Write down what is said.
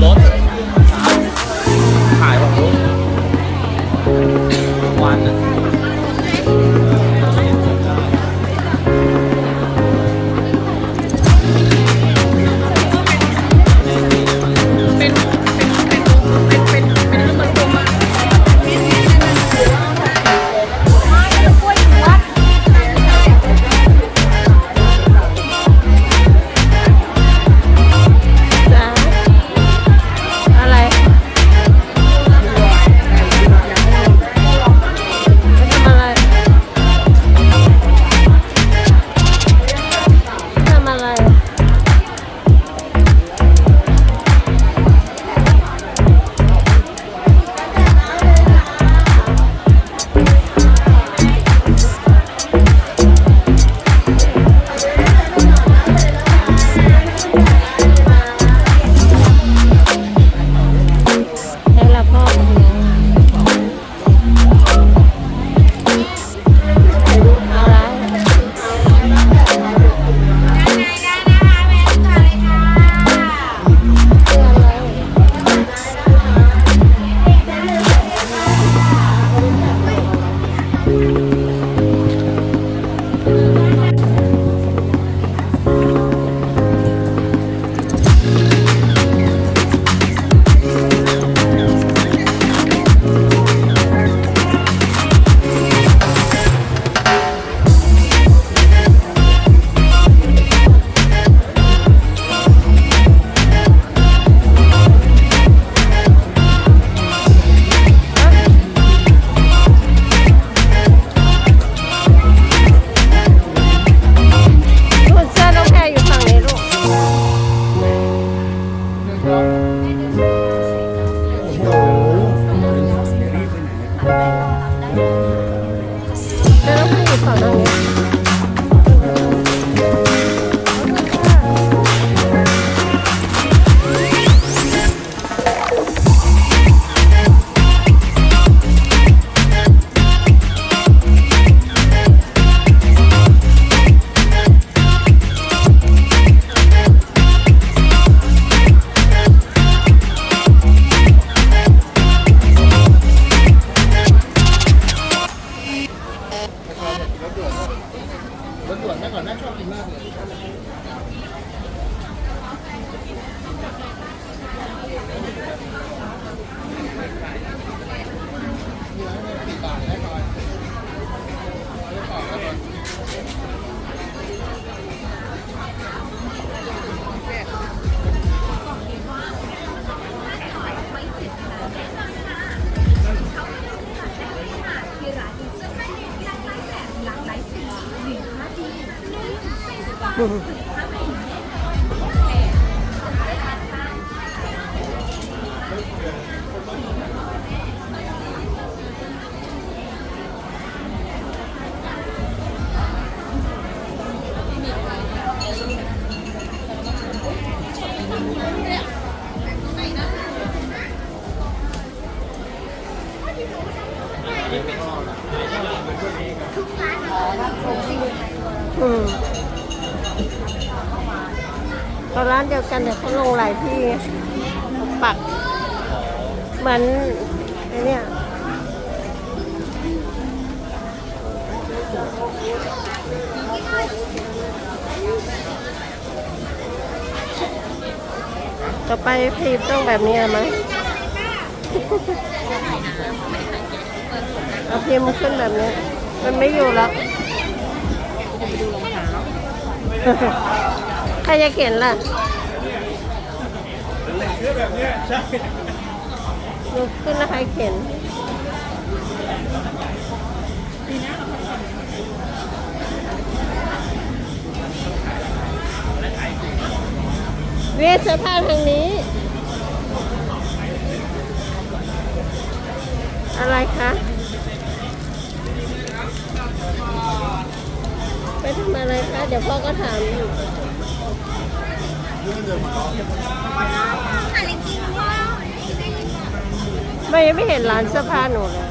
not รส่วนแม่ก่อนแม่ชอบกินมากเลย Ừ. ร้านเดียวกันแต่เขาลงหลายที่ปัก เหมือนไอเนี่ยต่อไปพีมต้องแบบนี้ไหมเอาพิมพ์ขึ้นแบบนี้ มันไม่อยู่แล้ว ครจะเขียนล่ะดูขึ้นแล้วใครเขียนเรียกเสื้อผ้าทางนี้ อะไรคะ ไปทำอะไรคะ เดี๋ยวพ่อก็ถามอยู่ ไม่ยังไม่เห็นร้านเสื้อผ้าหนูเลย